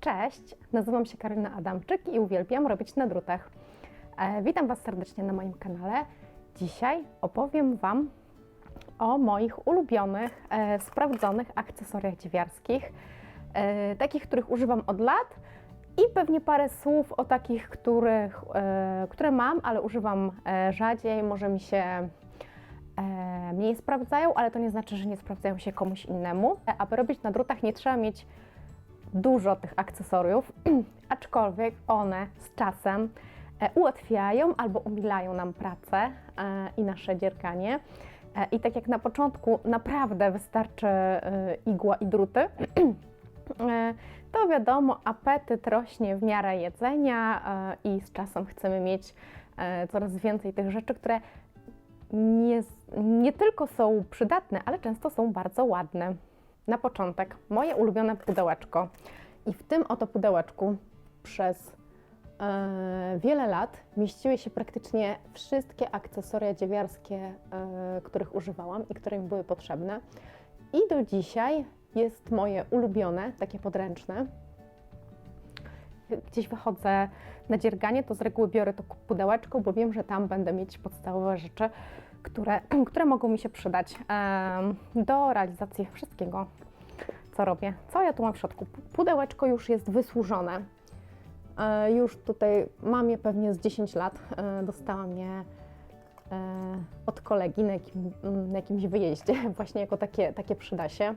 Cześć, nazywam się Karolina Adamczyk i uwielbiam robić na drutach. E, witam Was serdecznie na moim kanale. Dzisiaj opowiem Wam o moich ulubionych, e, sprawdzonych akcesoriach dziewiarskich, e, takich, których używam od lat i pewnie parę słów o takich, których, które mam, ale używam rzadziej, może mi się mniej sprawdzają, ale to nie znaczy, że nie sprawdzają się komuś innemu. Aby robić na drutach nie trzeba mieć dużo tych akcesoriów, aczkolwiek one z czasem e, ułatwiają albo umilają nam pracę e, i nasze dzierganie. E, I tak jak na początku naprawdę wystarczy igła i druty, to wiadomo, apetyt rośnie w miarę jedzenia i z czasem chcemy mieć coraz więcej tych rzeczy, które nie, nie tylko są przydatne, ale często są bardzo ładne. Na początek moje ulubione pudełeczko. I w tym oto pudełeczku przez e, wiele lat mieściły się praktycznie wszystkie akcesoria dziewiarskie, e, których używałam i które mi były potrzebne. I do dzisiaj jest moje ulubione, takie podręczne. Gdzieś wychodzę na dzierganie, to z reguły biorę to pudełeczko, bo wiem, że tam będę mieć podstawowe rzeczy, które, które mogą mi się przydać do realizacji wszystkiego, co robię. Co ja tu mam w środku? Pudełeczko już jest wysłużone. E, Już tutaj mam je pewnie z 10 lat. E, Dostałam je e, od kolegi na, jakim, na jakimś wyjeździe, właśnie jako takie, takie przydasie.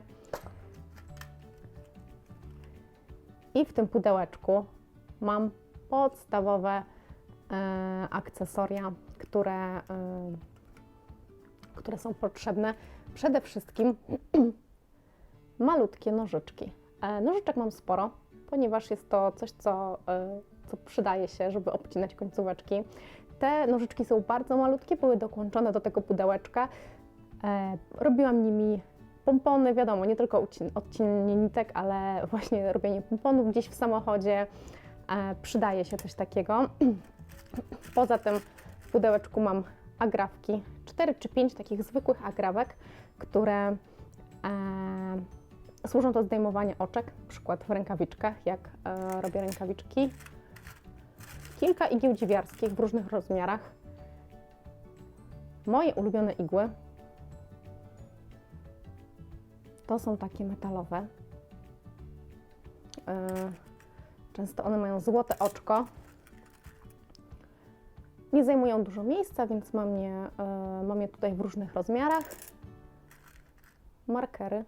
I w tym pudełeczku mam podstawowe akcesoria, które, które są potrzebne. Przede wszystkim malutkie nożyczki. E, nożyczek mam sporo, ponieważ jest to coś, co, e, co przydaje się, żeby obcinać końcóweczki. Te nożyczki są bardzo malutkie, były dokłączone do tego pudełeczka. E, robiłam nimi pompony, wiadomo, nie tylko odcinanie nitek, ale właśnie robienie pomponów gdzieś w samochodzie. Przydaje się coś takiego. Poza tym w pudełeczku mam agrafki, 4 czy 5 takich zwykłych agrawek, które e, służą do zdejmowania oczek, na przykład w rękawiczkach, jak e, robię rękawiczki. Kilka igieł dziwiarskich w różnych rozmiarach. Moje ulubione igły to są takie metalowe. E, Często one mają złote oczko. Nie zajmują dużo miejsca, więc mam je, e, mam je tutaj w różnych rozmiarach. Markery.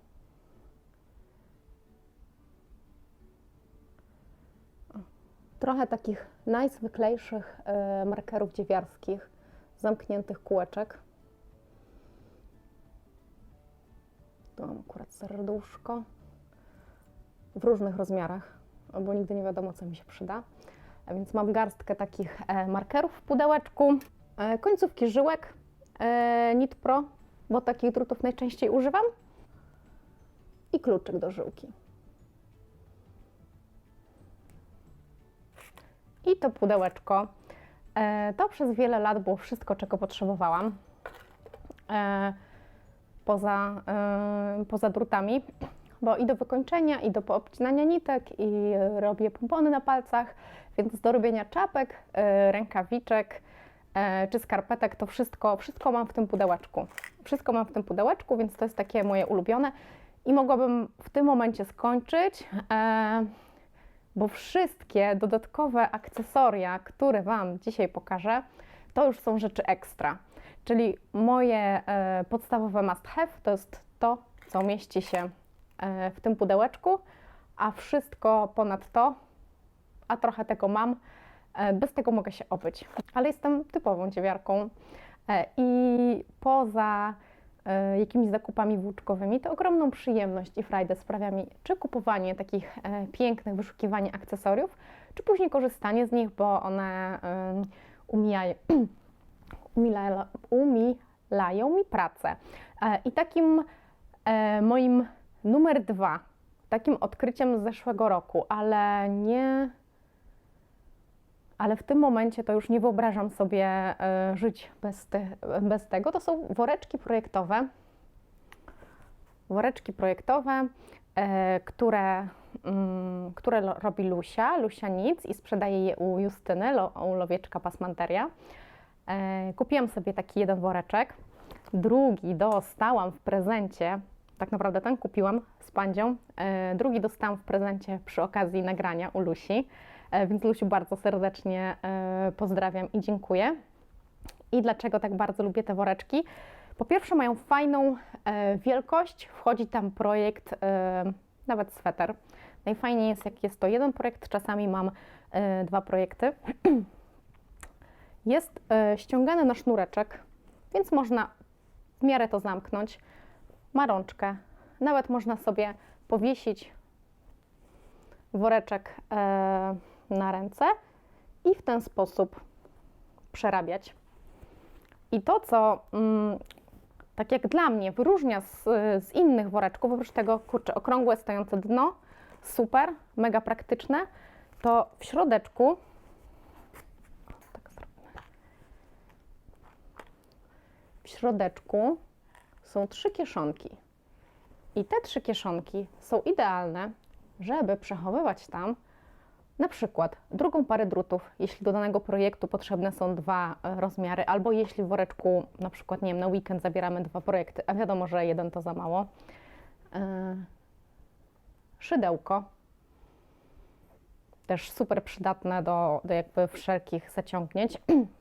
Trochę takich najzwyklejszych e, markerów dziewiarskich, zamkniętych kółeczek. Tu mam akurat serduszko w różnych rozmiarach, bo nigdy nie wiadomo, co mi się przyda. A więc mam garstkę takich e, markerów w pudełeczku, e, końcówki żyłek e, Nit Pro, bo takich drutów najczęściej używam. I kluczyk do żyłki. I to pudełeczko. To przez wiele lat było wszystko, czego potrzebowałam. Poza, poza drutami, bo i do wykończenia, i do poobcinania nitek, i robię pompony na palcach, więc do robienia czapek, e, rękawiczek e, czy skarpetek, to wszystko, wszystko mam w tym pudełeczku. Wszystko mam w tym pudełeczku, więc to jest takie moje ulubione i mogłabym w tym momencie skończyć, e, bo wszystkie dodatkowe akcesoria, które Wam dzisiaj pokażę, to już są rzeczy ekstra. Czyli moje podstawowe must have to jest to, co mieści się w tym pudełeczku, a wszystko ponad to, a trochę tego mam, e, bez tego mogę się obyć. Ale jestem typową dziewiarką e, i poza e, jakimiś zakupami włóczkowymi, to ogromną przyjemność i frajdę sprawia mi czy kupowanie takich pięknych, wyszukiwanie akcesoriów, czy później korzystanie z nich, bo one umijają, umila, umilają mi pracę. I takim moim numer dwa, takim odkryciem z zeszłego roku, ale nie. Ale w tym momencie to już nie wyobrażam sobie e, żyć bez, bez tego. To są woreczki projektowe. Woreczki projektowe, e, które mm, które robi Lusia, Lusia Nic i sprzedaje je u Justyny, u Lowieczka Pasmanteria. E, kupiłam sobie taki jeden woreczek, drugi dostałam w prezencie, tak naprawdę ten kupiłam z Pandzią, drugi dostałam w prezencie przy okazji nagrania u Lusi, więc Lusiu bardzo serdecznie e, pozdrawiam i dziękuję. I dlaczego tak bardzo lubię te woreczki? Po pierwsze, mają fajną e, wielkość, wchodzi tam projekt, e, nawet sweter. Najfajniej jest, jak jest to jeden projekt, czasami mam e, dwa projekty. Jest e, ściągany na sznureczek, więc można w miarę to zamknąć. Ma rączkę, nawet można sobie powiesić woreczek e, na ręce i w ten sposób przerabiać. I to, co mm, tak jak dla mnie wyróżnia z, z innych woreczków, oprócz tego, kurczę, okrągłe stojące dno, super, mega praktyczne, to w środeczku, tak w środeczku są trzy kieszonki. I te trzy kieszonki są idealne, żeby przechowywać tam na przykład drugą parę drutów, jeśli do danego projektu potrzebne są dwa e, rozmiary, albo jeśli w woreczku na przykład, nie wiem, na weekend zabieramy dwa projekty, a wiadomo, że jeden to za mało. E, Szydełko, też super przydatne do, do jakby wszelkich zaciągnięć.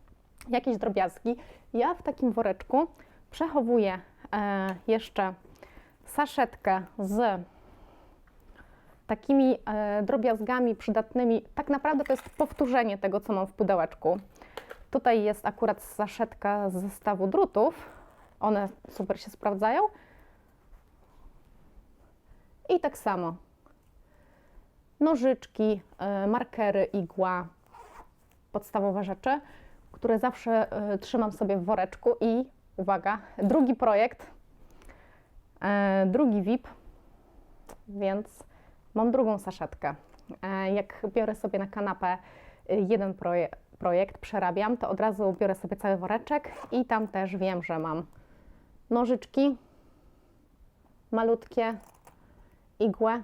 Jakieś drobiazgi. Ja w takim woreczku przechowuję e, jeszcze saszetkę z takimi e, drobiazgami przydatnymi. Tak naprawdę to jest powtórzenie tego, co mam w pudełeczku. Tutaj jest akurat saszetka z zestawu drutów. One super się sprawdzają. I tak samo nożyczki, e, markery, igła, podstawowe rzeczy, które zawsze e, trzymam sobie w woreczku. I uwaga, drugi projekt, drugi VIP, więc Mam drugą saszetkę. E, Jak biorę sobie na kanapę y, jeden proje projekt, przerabiam, to od razu biorę sobie cały woreczek i tam też wiem, że mam nożyczki malutkie, igłę.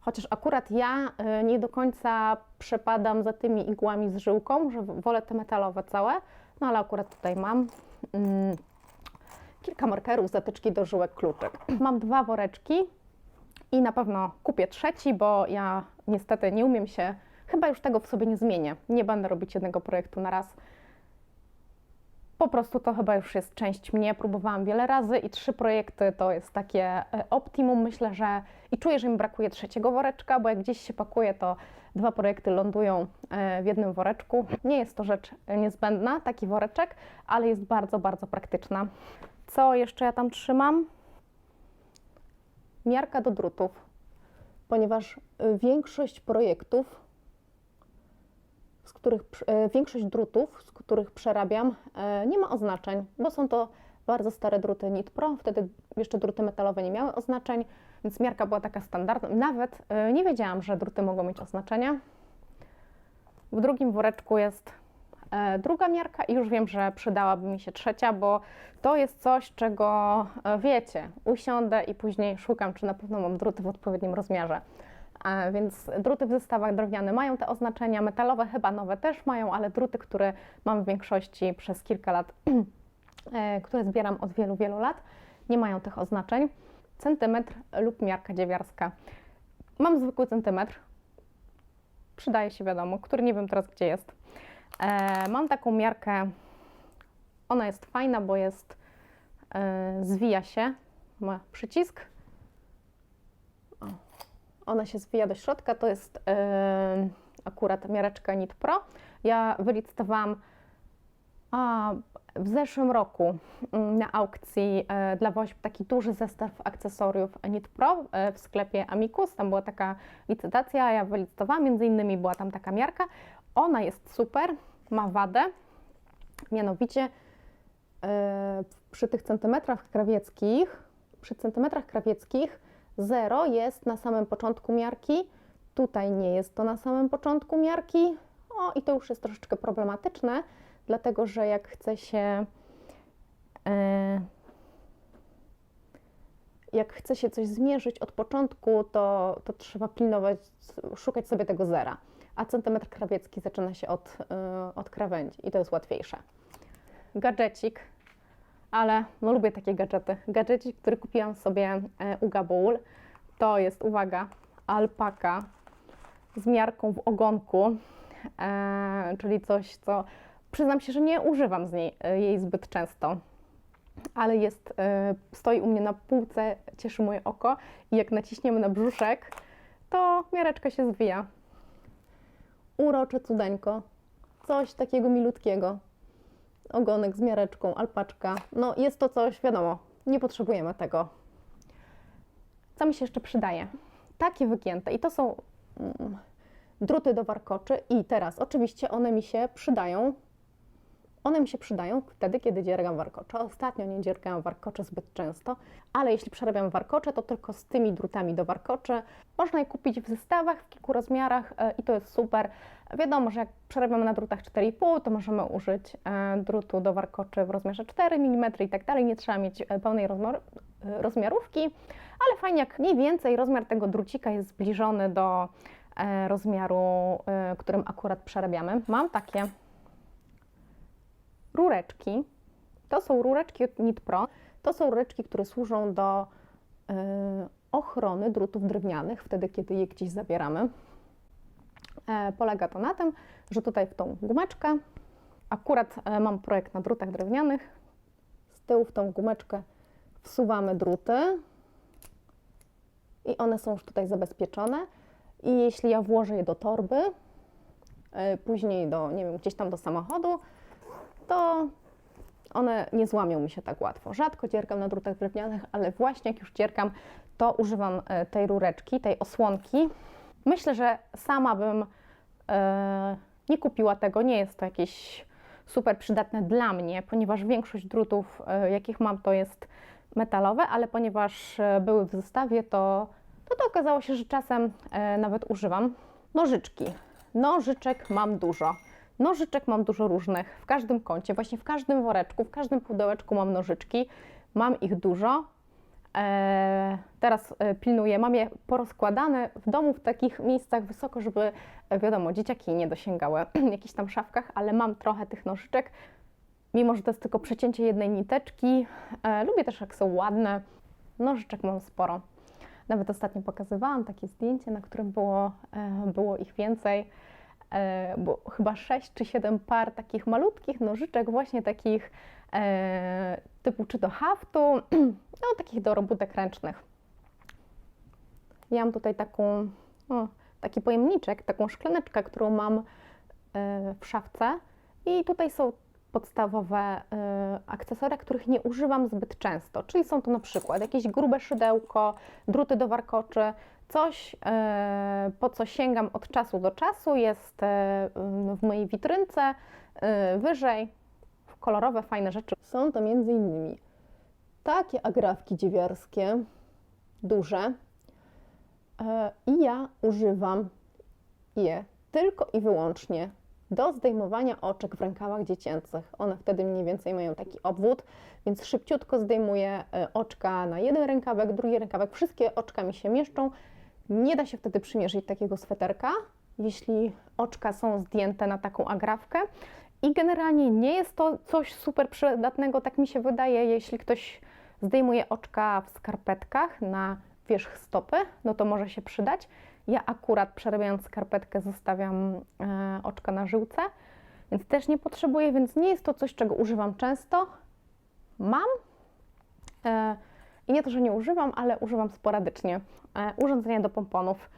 Chociaż akurat ja y, nie do końca przepadam za tymi igłami z żyłką, że wolę te metalowe całe, no ale akurat tutaj mam. Mm, kilka markerów, zatyczki do żyłek, kluczyk. Mam dwa woreczki, i na pewno kupię trzeci, bo ja niestety nie umiem się, chyba już tego w sobie nie zmienię. Nie będę robić jednego projektu na raz. Po prostu to chyba już jest część mnie. Próbowałam wiele razy i trzy projekty to jest takie e, optimum. Myślę, że i czuję, że mi brakuje trzeciego woreczka, bo jak gdzieś się pakuje, to dwa projekty lądują e, w jednym woreczku. Nie jest to rzecz niezbędna, taki woreczek, ale jest bardzo, bardzo praktyczna. Co jeszcze ja tam trzymam? Miarka do drutów, ponieważ y, większość projektów, z których, y, większość drutów, z których przerabiam, y, nie ma oznaczeń, bo są to bardzo stare druty Nit Pro, wtedy jeszcze druty metalowe nie miały oznaczeń, więc miarka była taka standardna. Nawet nie wiedziałam, że druty mogą mieć oznaczenia. W drugim woreczku jest druga miarka i już wiem, że przydałaby mi się trzecia, bo to jest coś, czego e, wiecie, usiądę i później szukam, czy na pewno mam druty w odpowiednim rozmiarze. E, więc druty w zestawach drewniane mają te oznaczenia, metalowe chyba nowe też mają, ale druty, które mam w większości przez kilka lat, które zbieram od wielu, wielu lat, nie mają tych oznaczeń. Centymetr lub miarka dziewiarska. Mam zwykły centymetr, przydaje się wiadomo, który nie wiem teraz gdzie jest. E, mam taką miarkę, ona jest fajna, bo jest, e, zwija się, ma przycisk. O, ona się zwija do środka, to jest e, akurat miareczka Nit Pro. Ja wylicytowałam a, w zeszłym roku mm, na aukcji e, dla WOŚP taki duży zestaw akcesoriów Nit Pro e, w sklepie Amicus. Tam była taka licytacja, ja wylicytowałam, między innymi była tam taka miarka. Ona jest super, ma wadę, mianowicie yy, przy tych centymetrach krawieckich, przy centymetrach krawieckich 0 jest na samym początku miarki, tutaj nie jest to na samym początku miarki. O, i to już jest troszeczkę problematyczne, dlatego że jak chce się yy, jak chce się coś zmierzyć od początku, to, to trzeba pilnować, szukać sobie tego zera. A centymetr krawiecki zaczyna się od, y, od krawędzi i to jest łatwiejsze. Gadżecik, ale no lubię takie gadżety. Gadżecik, który kupiłam sobie e, u Gaboul, to jest, uwaga, alpaka z miarką w ogonku, e, czyli coś, co przyznam się, że nie używam z niej, e, jej zbyt często, ale jest, stoi u mnie na półce, cieszy moje oko i jak naciśniemy na brzuszek, to miareczka się zwija. Urocze cudeńko, coś takiego milutkiego. Ogonek z miareczką, alpaczka. No jest to coś, wiadomo, nie potrzebujemy tego. Co mi się jeszcze przydaje? Takie wygięte i to są mm, druty do warkoczy i teraz oczywiście one mi się przydają. One mi się przydają wtedy, kiedy dziergam warkocze. Ostatnio nie dziergałam warkocze zbyt często, ale jeśli przerabiam warkocze, to tylko z tymi drutami do warkoczy. Można je kupić w zestawach w kilku rozmiarach e, i to jest super. Wiadomo, że jak przerabiamy na drutach 4,5, to możemy użyć e, drutu do warkoczy w rozmiarze 4 mm i tak dalej. Nie trzeba mieć e, pełnej rozmiar, rozmiarówki, ale fajnie, jak mniej więcej rozmiar tego drucika jest zbliżony do rozmiaru, którym akurat przerabiamy. Mam takie rureczki. To są rureczki od Knit Pro. To są rureczki, które służą do e, ochrony drutów drewnianych, wtedy kiedy je gdzieś zabieramy. E, polega to na tym, że tutaj w tą gumeczkę, akurat e, mam projekt na drutach drewnianych, z tyłu w tą gumeczkę wsuwamy druty i one są już tutaj zabezpieczone. I jeśli ja włożę je do torby, e, później do, nie wiem, gdzieś tam do samochodu, to one nie złamią mi się tak łatwo. Rzadko dziergam na drutach drewnianych, ale właśnie jak już dziergam, to używam e, tej rureczki, tej osłonki. Myślę, że sama bym e, nie kupiła tego, nie jest to jakieś super przydatne dla mnie, ponieważ większość drutów, e, jakich mam, to jest metalowe, ale ponieważ e, były w zestawie, to, to, to okazało się, że czasem e, nawet używam. Nożyczki. Nożyczek mam dużo. Nożyczek mam dużo różnych, w każdym kącie, właśnie w każdym woreczku, w każdym pudełeczku mam nożyczki. Mam ich dużo. E, teraz e, pilnuję, mam je porozkładane w domu w takich miejscach wysoko, żeby e, wiadomo, dzieciaki nie dosięgały w jakichś tam szafkach, ale mam trochę tych nożyczek, mimo że to jest tylko przecięcie jednej niteczki. Lubię też, jak są ładne. Nożyczek mam sporo. Nawet ostatnio pokazywałam takie zdjęcie, na którym było, e, było ich więcej. E, bo chyba 6 czy 7 par takich malutkich nożyczek, właśnie takich e, typu czy do haftu, no takich do robótek ręcznych. Ja mam tutaj taką, o, taki pojemniczek, taką szklaneczkę, którą mam e, w szafce i tutaj są podstawowe akcesoria, których nie używam zbyt często, czyli są to na przykład jakieś grube szydełko, druty do warkoczy, coś, e, po co sięgam od czasu do czasu, jest e, w mojej witrynce, e, wyżej, kolorowe, fajne rzeczy. Są to między innymi takie agrafki dziewiarskie, duże i ja używam je tylko i wyłącznie do zdejmowania oczek w rękawach dziecięcych. One wtedy mniej więcej mają taki obwód, więc szybciutko zdejmuję oczka na jeden rękawek, drugi rękawek, wszystkie oczka mi się mieszczą. Nie da się wtedy przymierzyć takiego sweterka, jeśli oczka są zdjęte na taką agrafkę. I generalnie nie jest to coś super przydatnego, tak mi się wydaje, jeśli ktoś zdejmuje oczka w skarpetkach na wierzch stopy, no to może się przydać. Ja akurat przerabiając skarpetkę zostawiam e, oczka na żyłce, więc też nie potrzebuję, więc nie jest to coś, czego używam często. Mam e, i nie to, że nie używam, ale używam sporadycznie. E, urządzenia do pomponów.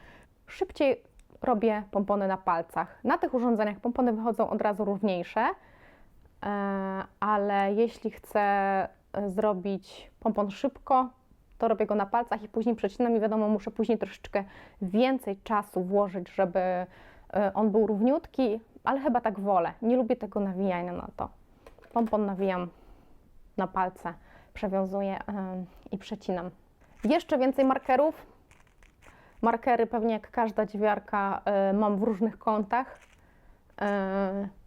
Szybciej robię pompony na palcach. Na tych urządzeniach pompony wychodzą od razu równiejsze, e, ale jeśli chcę e, zrobić pompon szybko, to robię go na palcach i później przecinam i wiadomo, muszę później troszeczkę więcej czasu włożyć, żeby on był równiutki, ale chyba tak wolę. Nie lubię tego nawijania na to. Pompon nawijam na palce, przewiązuję i przecinam. Jeszcze więcej markerów. Markery pewnie jak każda dziewiarka mam w różnych kątach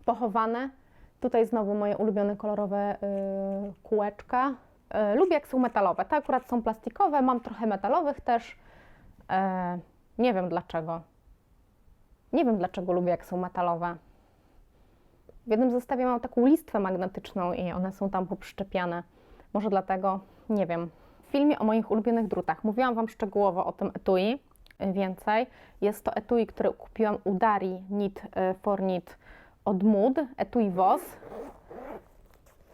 pochowane. Tutaj znowu moje ulubione kolorowe kółeczka. E, lubię jak są metalowe. Te akurat są plastikowe, mam trochę metalowych też. E, nie wiem dlaczego. Nie wiem dlaczego lubię jak są metalowe. W jednym zestawie mam taką listwę magnetyczną i one są tam poprzyczepiane. Może dlatego, nie wiem. W filmie o moich ulubionych drutach mówiłam Wam szczegółowo o tym etui więcej. Jest to etui, które kupiłam u Dari Knit y, for Knit od Mood, etui WOS.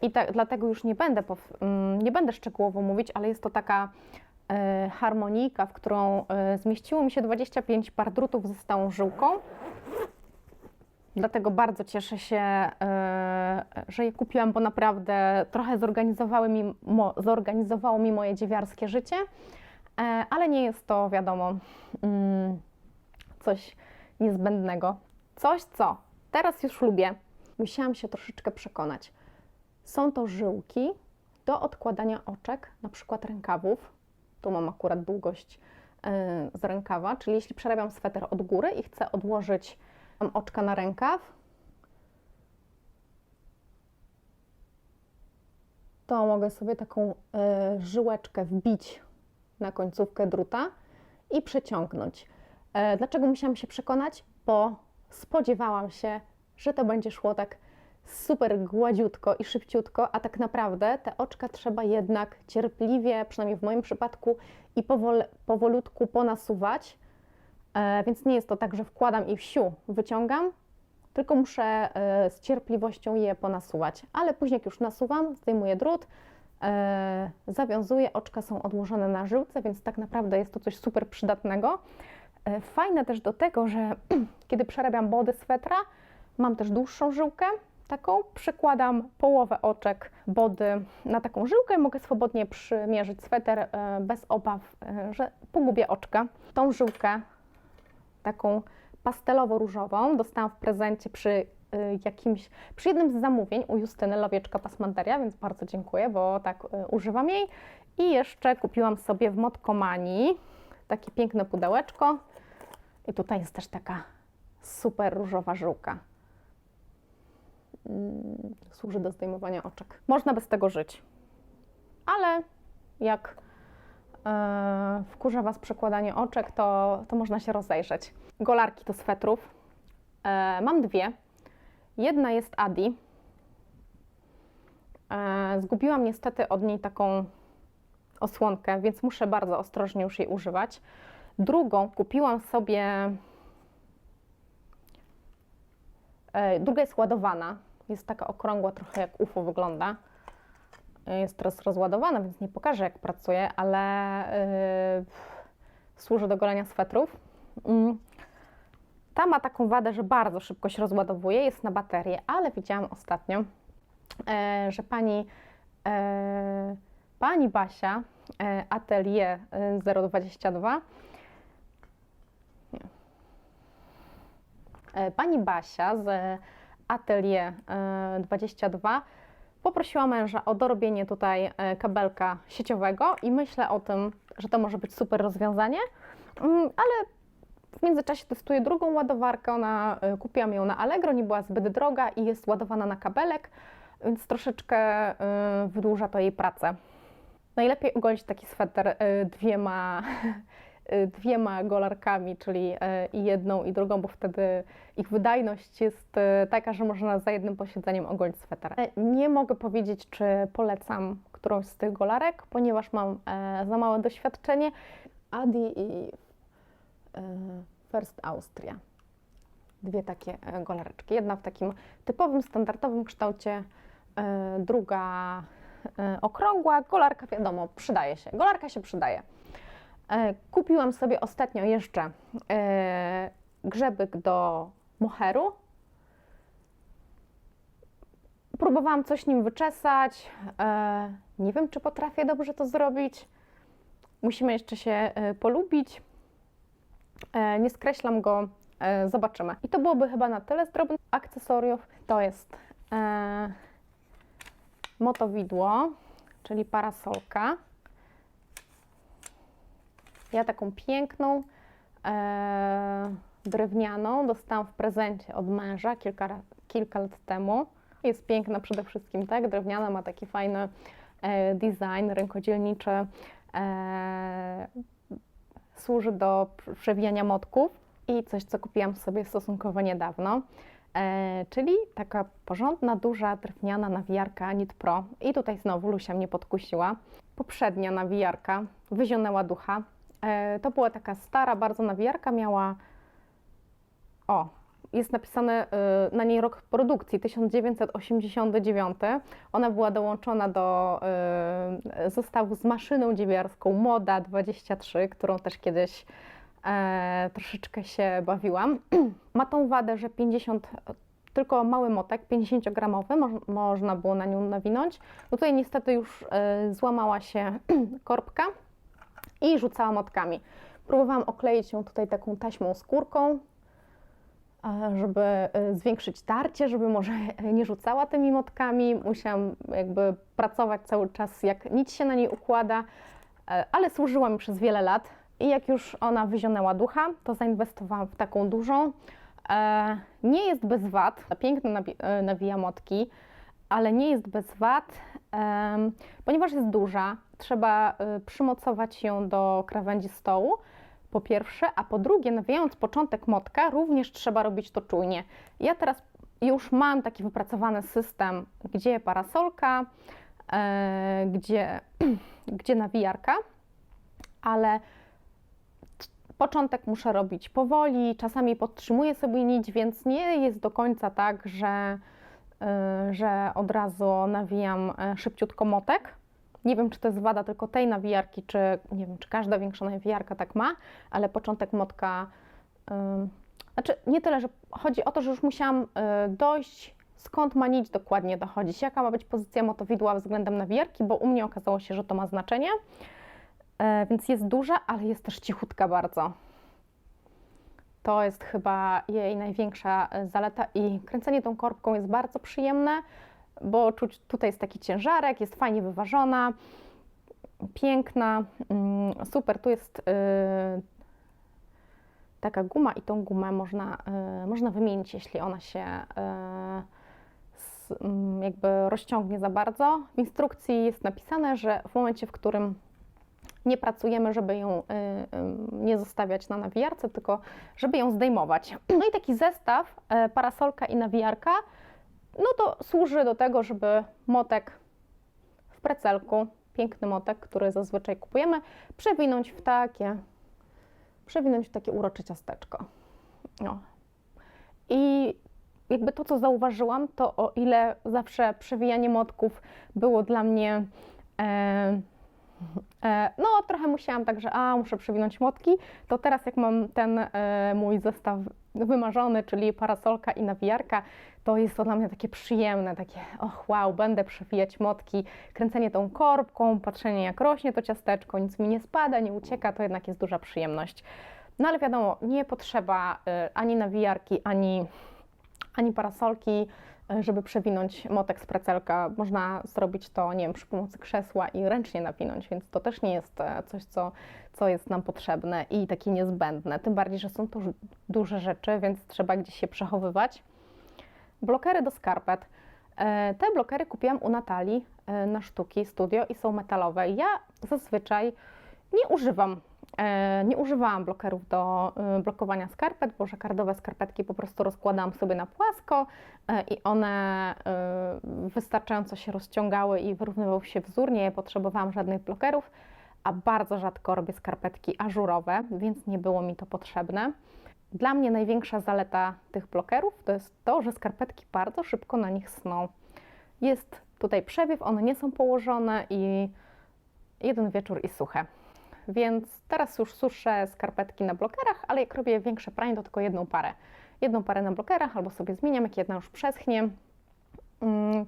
I tak, dlatego już nie będę, mm, nie będę szczegółowo mówić, ale jest to taka y, harmonika, w którą y, zmieściło mi się 25 par drutów ze stałą żyłką. Dlatego bardzo cieszę się, e, że je kupiłam, bo naprawdę trochę zorganizowały mi, zorganizowało mi moje dziewiarskie życie, e, ale nie jest to, wiadomo, mm, coś niezbędnego. Coś, co teraz już lubię. Musiałam się troszeczkę przekonać. Są to żyłki do odkładania oczek, na przykład rękawów. Tu mam akurat długość e, z rękawa, czyli jeśli przerabiam sweter od góry i chcę odłożyć Mam oczka na rękaw. To mogę sobie taką e, żyłeczkę wbić na końcówkę druta i przeciągnąć. E, dlaczego musiałam się przekonać? Bo spodziewałam się, że to będzie szło tak super gładziutko i szybciutko, a tak naprawdę te oczka trzeba jednak cierpliwie, przynajmniej w moim przypadku, i powol, powolutku ponasuwać. E, więc nie jest to tak, że wkładam i wsiu, wyciągam, tylko muszę e, z cierpliwością je ponasuwać. Ale później, jak już nasuwam, zdejmuję drut, e, zawiązuję, oczka są odłożone na żyłce, więc tak naprawdę jest to coś super przydatnego. Fajne też do tego, że kiedy przerabiam body swetra, mam też dłuższą żyłkę, taką, przykładam połowę oczek body na taką żyłkę, mogę swobodnie przymierzyć sweter bez obaw, że pogubię oczka. Tą żyłkę taką pastelowo-różową. Dostałam w prezencie przy y, jakimś, przy jednym z zamówień u Justyny Lowieczka Pasmanteria, więc bardzo dziękuję, bo tak y, używam jej. I jeszcze kupiłam sobie w Motkomanii takie piękne pudełeczko. I tutaj jest też taka super różowa żyłka. Mm, Służy do zdejmowania oczek. Można bez tego żyć. Ale jak wkurza Was przekładanie oczek, to, to można się rozejrzeć. Golarki do swetrów. E, mam dwie. Jedna jest Adi. E, zgubiłam niestety od niej taką osłonkę, więc muszę bardzo ostrożnie już jej używać. Drugą kupiłam sobie. E, druga jest ładowana. Jest taka okrągła, trochę jak UFO wygląda jest teraz rozładowana, więc nie pokażę jak pracuje, ale yy, służy do golenia swetrów. Mm. Ta ma taką wadę, że bardzo szybko się rozładowuje, jest na baterię, ale widziałam ostatnio, e, że pani, e, pani Basia, e, Atelier e, 022, nie. E, pani Basia z Atelier e, 22 poprosiła męża o dorobienie tutaj e, kabelka sieciowego i myślę o tym, że to może być super rozwiązanie, Mm, ale w międzyczasie testuję drugą ładowarkę, ona, e, kupiłam ją na Allegro, nie była zbyt droga i jest ładowana na kabelek, więc troszeczkę e, wydłuża to jej pracę. Najlepiej ogolić taki sweter dwiema, dwiema golarkami, czyli e, i jedną i drugą, bo wtedy ich wydajność jest e, taka, że można za jednym posiedzeniem ogolić sweter. E, Nie mogę powiedzieć, czy polecam którąś z tych golarek, ponieważ mam za małe doświadczenie. Adi i First Austria. Dwie takie golareczki. Jedna w takim typowym, standardowym kształcie, druga okrągła. Golarka, wiadomo, przydaje się. Golarka się przydaje. E, Kupiłam sobie ostatnio jeszcze e, grzebyk do moheru. Próbowałam coś nim wyczesać. E, nie wiem, czy potrafię dobrze to zrobić. Musimy jeszcze się polubić. Nie skreślam go, zobaczymy. I to byłoby chyba na tyle z drobnych akcesoriów. To jest motowidło, czyli parasolka. Ja taką piękną, e, drewnianą dostałam w prezencie od męża kilka, kilka lat temu. Jest piękna przede wszystkim, tak? Drewniana ma taki fajny e, design rękodzielniczy e, służy do pr- przewijania motków i coś, co kupiłam sobie stosunkowo niedawno, e, czyli taka porządna, duża, drewniana nawijarka Nit Pro. I tutaj znowu Lusia mnie podkusiła. Poprzednia nawijarka wyzionęła ducha. E, to była taka stara bardzo nawijarka, miała o, jest napisane y, na niej rok produkcji 1989. Ona była dołączona do y, zestawu z maszyną dziewiarską Moda 23, którą też kiedyś e, troszeczkę się bawiłam. Ma tą wadę, że 50 tylko mały motek, 50-gramowy, moż, można było na nią nawinąć. No tutaj niestety już e, złamała się korbka i rzucała motkami. Próbowałam okleić ją tutaj taką taśmą skórką, e, żeby e, zwiększyć tarcie, żeby może nie rzucała tymi motkami. Musiałam jakby pracować cały czas, jak nic się na niej układa, e, ale służyła mi przez wiele lat. I jak już ona wyzionęła ducha, to zainwestowałam w taką dużą. Nie jest bez wad, e, nawija motki, ale nie jest bez wad, ponieważ jest duża. Trzeba e, przymocować ją do krawędzi stołu, po pierwsze, a po drugie, nawijając początek motka, również trzeba robić to czujnie. Ja teraz już mam taki wypracowany system, gdzie parasolka, e, gdzie, gdzie nawijarka, ale początek muszę robić powoli, czasami podtrzymuję sobie nić, więc nie jest do końca tak, że, y, że od razu nawijam e, szybciutko motek. Nie wiem, czy to jest wada tylko tej nawijarki, czy nie wiem, czy każda większa nawijarka tak ma, ale początek motka. ym, znaczy, nie tyle, że chodzi o to, że już musiałam y, dojść, skąd ma nić dokładnie dochodzić, jaka ma być pozycja motowidła względem nawijarki, bo u mnie okazało się, że to ma znaczenie. E, więc jest duża, ale jest też cichutka bardzo. To jest chyba jej największa e, zaleta i kręcenie tą korbką jest bardzo przyjemne, bo czuć tutaj jest taki ciężarek, jest fajnie wyważona, piękna, mm, super. Tu jest y, taka guma i tą gumę można, y, można wymienić, jeśli ona się y, mm, jakby rozciągnie za bardzo. W instrukcji jest napisane, że w momencie, w którym nie pracujemy, żeby ją nie zostawiać na nawijarce, tylko żeby ją zdejmować. No i taki zestaw, parasolka i nawijarka, no to służy do tego, żeby motek w precelku, piękny motek, który zazwyczaj kupujemy, przewinąć w takie, przewinąć w takie urocze ciasteczko. No. I jakby to, co zauważyłam, to o ile zawsze przewijanie motków było dla mnie e, E, No, trochę musiałam tak, że a, muszę przewinąć motki, to teraz jak mam ten e, mój zestaw wymarzony, czyli parasolka i nawijarka, to jest to dla mnie takie przyjemne, takie och wow, będę przewijać motki, kręcenie tą korbką, patrzenie jak rośnie to ciasteczko, nic mi nie spada, nie ucieka, to jednak jest duża przyjemność. No ale wiadomo, nie potrzeba e, ani nawijarki, ani, ani parasolki, żeby przewinąć motek z precelka. Można zrobić to, nie wiem, przy pomocy krzesła i ręcznie napinąć, więc to też nie jest e, coś, co, co jest nam potrzebne i takie niezbędne. Tym bardziej, że są to duże rzeczy, więc trzeba gdzieś się przechowywać. Blokery do skarpet. E, Te blokery kupiłam u Natalii e, na sztuki studio i są metalowe. Ja zazwyczaj nie używam, nie używałam blokerów do e, blokowania skarpet, bo żakardowe skarpetki po prostu rozkładałam sobie na płasko e, i one e, wystarczająco się rozciągały i wyrównywał się wzór. Nie potrzebowałam żadnych blokerów, a bardzo rzadko robię skarpetki ażurowe, więc nie było mi to potrzebne. Dla mnie największa zaleta tych blokerów to jest to, że skarpetki bardzo szybko na nich sną. Jest tutaj przewiew, one nie są położone i jeden wieczór i suche. Więc teraz już suszę skarpetki na blokerach, ale jak robię większe pranie, to tylko jedną parę. Jedną parę na blokerach albo sobie zmieniam, jak jedna już przeschnie. Mm,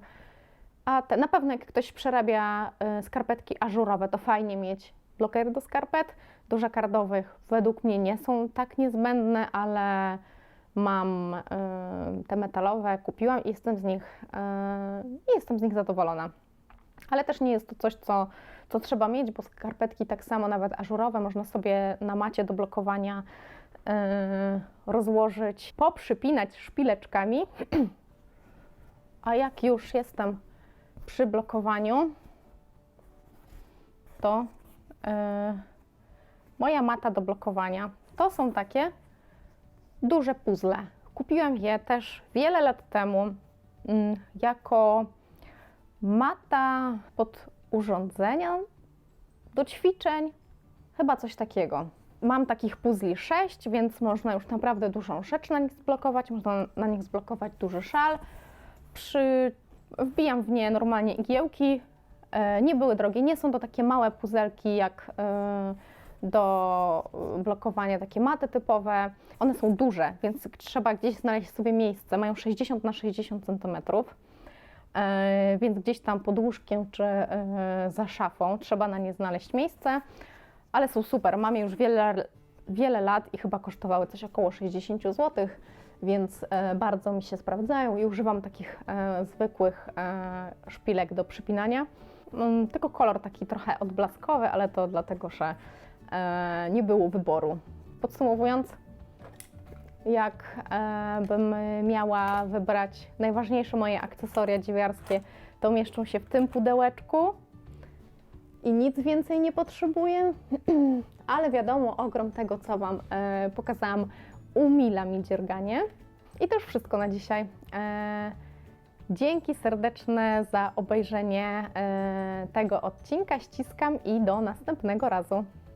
A te, na pewno jak ktoś przerabia y, skarpetki ażurowe, to fajnie mieć blokery do skarpet. Do żakardowych według mnie nie są tak niezbędne, ale mam y, te metalowe, kupiłam i jestem z nich, y, jestem z nich zadowolona. Ale też nie jest to coś, co, co trzeba mieć, bo skarpetki tak samo, nawet ażurowe, można sobie na macie do blokowania y, rozłożyć, poprzypinać to e, moja mata do blokowania. To są takie duże puzzle. Kupiłam je też wiele lat temu mm, jako mata pod urządzenia do ćwiczeń, chyba coś takiego. Mam takich puzli 6, więc można już naprawdę dużą rzecz na nich zblokować. Można na nich zblokować duży szal. Przy... Wbijam w nie normalnie igiełki. E, nie były drogie, nie są to takie małe puzelki jak e, do blokowania takie maty typowe. One są duże, więc trzeba gdzieś znaleźć sobie miejsce. Mają 60 na 60 cm. E, więc gdzieś tam pod łóżkiem czy e, za szafą trzeba na nie znaleźć miejsce, ale są super. Mam je już wiele, wiele lat i chyba kosztowały coś około 60 zł, więc e, bardzo mi się sprawdzają i używam takich zwykłych szpilek do przypinania. Mm, Tylko kolor taki trochę odblaskowy, ale to dlatego, że nie było wyboru. Podsumowując, jak e, miała wybrać najważniejsze moje akcesoria dziewiarskie, to mieszczą się w tym pudełeczku i nic więcej nie potrzebuję. Ale wiadomo, ogrom tego, co Wam e, pokazałam, umila mi dzierganie. I to już wszystko na dzisiaj. E, dzięki serdeczne za obejrzenie tego odcinka. Ściskam i do następnego razu.